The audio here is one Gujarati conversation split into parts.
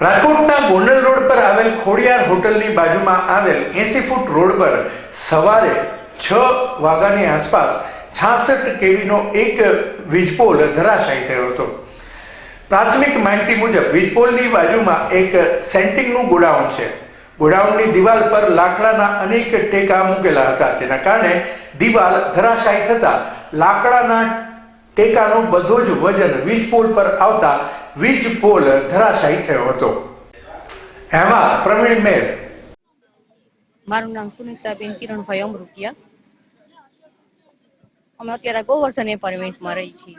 રાજકોટના ગોંડલ રોડ પર આવેલ ખોડિયાર હોટલની બાજુમાં આવેલ એસી ફૂટ રોડ પર સવારે છ વાગ્યાની આસપાસ છાસઠ કેવીનો એક વીજપોલ ધરાશાયી થયો હતો. પ્રાથમિક માહિતી મુજબ વીજપોલની બાજુમાં એક સેન્ટિંગનું ગોડાઉન છે. ગોડાઉનની દિવાલ પર લાકડાના અનેક ટેકા મૂકેલા હતા. તેના કારણે દિવાલ ધરાશાયી થતા લાકડાના ટેકાનો બધો જ વજન વીજ પોલ પર આવતા વીજ પોલ ધરાશાયી થયો હતો. એમાં પ્રવીણ મેર. મારું નામ સુનિતાબેન કિરણભાઈ અમૃતિયા. અમે અત્યારે ગોવર્ધન એપાર્ટમેન્ટમાં રહી છીએ.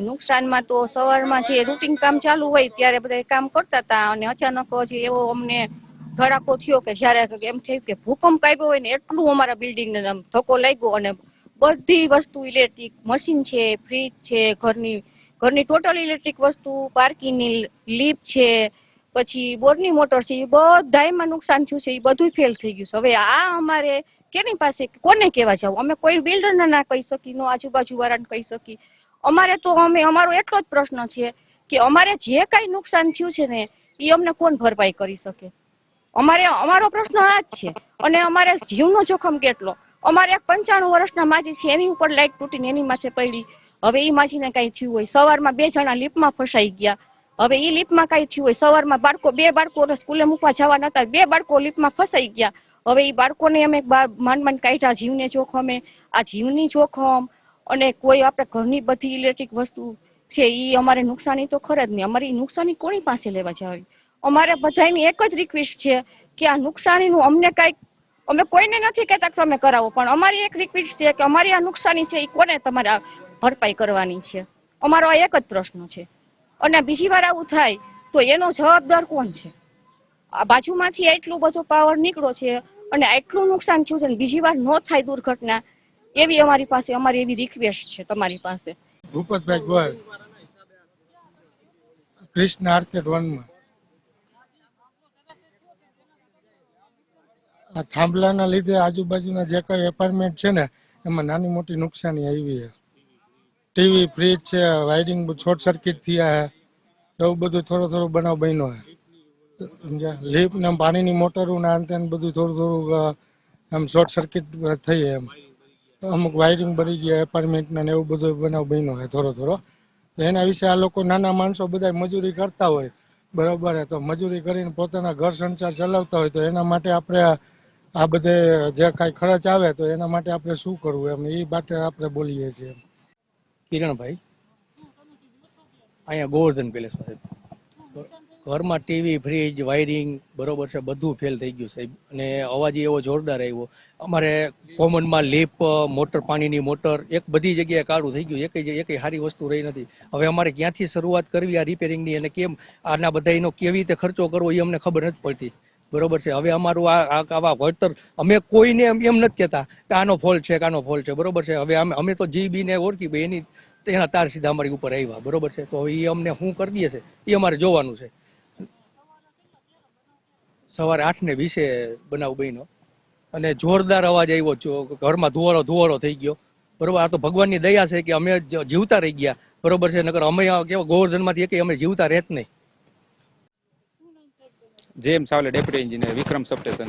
નુકસાનમાં તો સવારમાં જે રૂટિન કામ ચાલુ હોય ત્યારે બધા કામ કરતા હતા અને અચાનક જે એવો અમને ધડાકો થયો કે જ્યારે એમ થયું કે ભૂકંપ આવ્યો હોય ને એટલું અમારા બિલ્ડિંગને ને ધક્કો લાગ્યો અને બધી વસ્તુ ઇલેક્ટ્રિક મશીન છે ફ્રીજ છે, ઘરની ઘરની ટોટલ ઇલેક્ટ્રિક વસ્તુ પાર્કિંગની લીપ છે, પછી બોરની મોટર છે, એ બધાયમાં નુકસાન થયું છે, એ બધું ફેલ થઈ ગયું છે. હવે આ અમારે કેની પાસે, કોને કહેવા જાવ? અમે કોઈ બિલ્ડરને ના કહી શકી નો આજુબાજુ વાળાને કહી શકી અમારે તો અમે, અમારો એટલો જ પ્રશ્ન છે કે અમારે જે કાંઈ નુકસાન થયું છે ને, એ અમને કોણ ભરપાઈ કરી શકે? અમારે, અમારો પ્રશ્ન આ જ છે. અને અમારે જીવનો જોખમ કેટલો? અમારે એક પંચાણું વર્ષના માજી છે, એની ઉપર લાઈટ તૂટીને એની માથે પડી. હવે એ માજીને કાંઈ થયું હોય. સવારમાં બે જણા લીપમાં ફસાઈ ગયા. હવે એ લીપમાં કાંઈ થયું હોય. સવારમાં બાળકો, બે બાળકો સ્કૂલે મૂકવા જવાના નતા. બે બાળકો લીપમાં ફસાઈ ગયા. હવે એ બાળકોને અમે માંડ માંડ કાઢ્યા જીવને જોખમે. આ જીવની જોખમ અને કોઈ આપણે ઘરની બધી ઇલેક્ટ્રિક વસ્તુ છે એ અમારે નુકસાની તો ખરે જ નહીં અમારી નુકસાની કોની પાસે લેવા જવી અમારે બધાની એક જ રિક્વેસ્ટ છે કે આ નુકસાનીનું અમને કાંઈક અમે કોઈને નથી કહેતા કે તમે કરાવો, પણ અમારી એક રિક્વેસ્ટ છે કે અમારી આ નુકસાની છે એ કોને તમારે ભરપાઈ કરવાની છે? અમારો આ એક જ પ્રશ્ન છે. અને બીજી વાર આવું થાય, તો એનો જવાબદાર કોણ છે? આ બાજુમાંથી એટલું બધો પાવર નીકળ્યો છે અને એટલું નુકસાન થયું છે બીજી વાર ન થાય દુર્ઘટના, એવી અમારી પાસે, અમારી એવી રિક્વેસ્ટ છે તમારી પાસે. ભૂપતભાઈ ગોયલ, કૃષ્ણ આર્કેડ વનમાં. આ થાંભલાના લીધે આજુબાજુના જે કઈ એપાર્ટમેન્ટ છે ને, એમાં નાની મોટી નુકસાની આવી છે. ટીવી ફ્રીજ છે વાયરિંગ શોર્ટ સર્કિટ થયા છે. એવું બધું થોડો થોડો બનાવ બન્યો છે. લીપ ને પાણીની મોટરો ને અંતે બધું થોડું થોડું આમ શોર્ટ સર્કિટ થઈ એમ. અમુક વાયરિંગ બળી ગયા એપાર્ટમેન્ટ ને એવું બધું બનાવ બન્યો છે થોડો થોડો. એના વિશે આ લોકો નાના માણસો બધા મજૂરી કરતા હોય. બરોબર તો મજૂરી કરીને પોતાના ઘર સંસાર ચલાવતા હોય તો એના માટે આપણે આ- બધે જે કાંઈ ખર્ચ આવે તો એના માટે આપણે શું કરવું એમ? એ માટે આપણે બોલીએ છીએ કિરણભાઈ, અહીંયા ગોવર્ધન પેલેસ પાસે. ઘરમાં ટીવી, ફ્રીજ, વાયરિંગ બરોબર છે, બધું ફેલ થઈ ગયું સાહેબ. અને અવાજ એવો જોરદાર આવ્યો. અમારે કોમનમાં લીપ, મોટર, પાણીની મોટર, એક બધી જગ્યાએ કાળું થઈ ગયું. એક એક સારી વસ્તુ રહી નથી. હવે અમારે ક્યાંથી શરૂઆત કરવી આ રિપેરિંગની અને કેમ? આના બધા એનો કેવી રીતે ખર્ચો કરવો એ અમને ખબર નથી પડતી. બરોબર છે? હવે અમારું આ આવા વળતર અમે કોઈને એમ નથી કહેતા કે આનો ફોલ છે કે આનો ફોલ્ટ છે. બરોબર છે? હવે અમે અમે તો જી ને ઓળખી ભાઈ એની એના તાર સીધા અમારી ઉપર આવ્યા. બરોબર છે? તો એ અમને શું કરી દે છે? એ અમારે જોવાનું છે. સવારે આઠ ને વીસે બનાવ બહેનો અને જોરદાર અવાજ આવ્યો ઘરમાં ધુવાળો ધુવાળો થઈ ગયો. બરોબર? આ તો ભગવાનની દયા છે કે અમે જીવતા રહી ગયા. બરોબર છે? નકર અમે કેવા ગોવર્ધનમાંથી એક અમે જીવતા રહેત નહીં. જેમ સાવલે ડેપ્યુટી એન્જિનિયર, વિક્રમ સબસ્ટેશન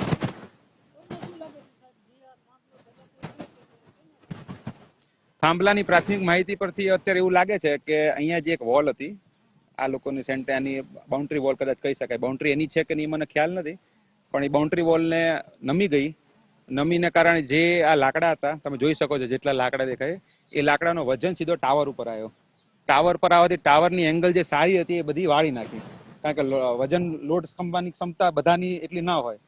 થાંભલાની પ્રાથમિક માહિતી પરથી અત્યારે એવું લાગે છે કે અહીંયા જે એક વોલ હતી, આ લોકોની સેન્ટાની બાઉન્ડ્રી વોલ કદાચ કહી શકાય. બાઉન્ડ્રી એની છે કે નહીં, મને ખ્યાલ નથી. પણ એ બાઉન્ડ્રી વોલને નમી ગઈ. નમીને કારણે જે આ લાકડા હતા, તમે જોઈ શકો છો જેટલા લાકડા દેખાય, એ લાકડાનો વજન સીધો ટાવર ઉપર આવ્યો. ટાવર પર આવવાથી ટાવરની એંગલ જે સારી હતી એ બધી વાળી નાખી. કારણ કે વજન લોડ સ્તંભવાની ક્ષમતા બધાની એટલી ના હોય.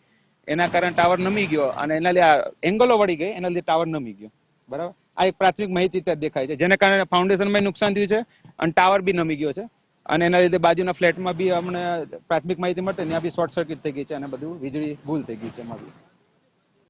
એના કારણે ટાવર નમી ગયો અને એના લીધે એંગલો વળી ગઈ, એના લીધે ટાવર નમી ગયો. બરાબર? આ એક પ્રાથમિક માહિતી ત્યાં દેખાય છે, જેના કારણે ફાઉન્ડેશનમાં નુકસાન થયું છે અને ટાવર બી નમી ગયો છે. અને એના લીધે બાજુના ફ્લેટમાં બી અમને પ્રાથમિક માહિતી મળશે ત્યાં બી શોર્ટ સર્કિટ થઈ ગઈ છે અને બધું વીજળી ભૂલ થઈ ગઈ છે બી.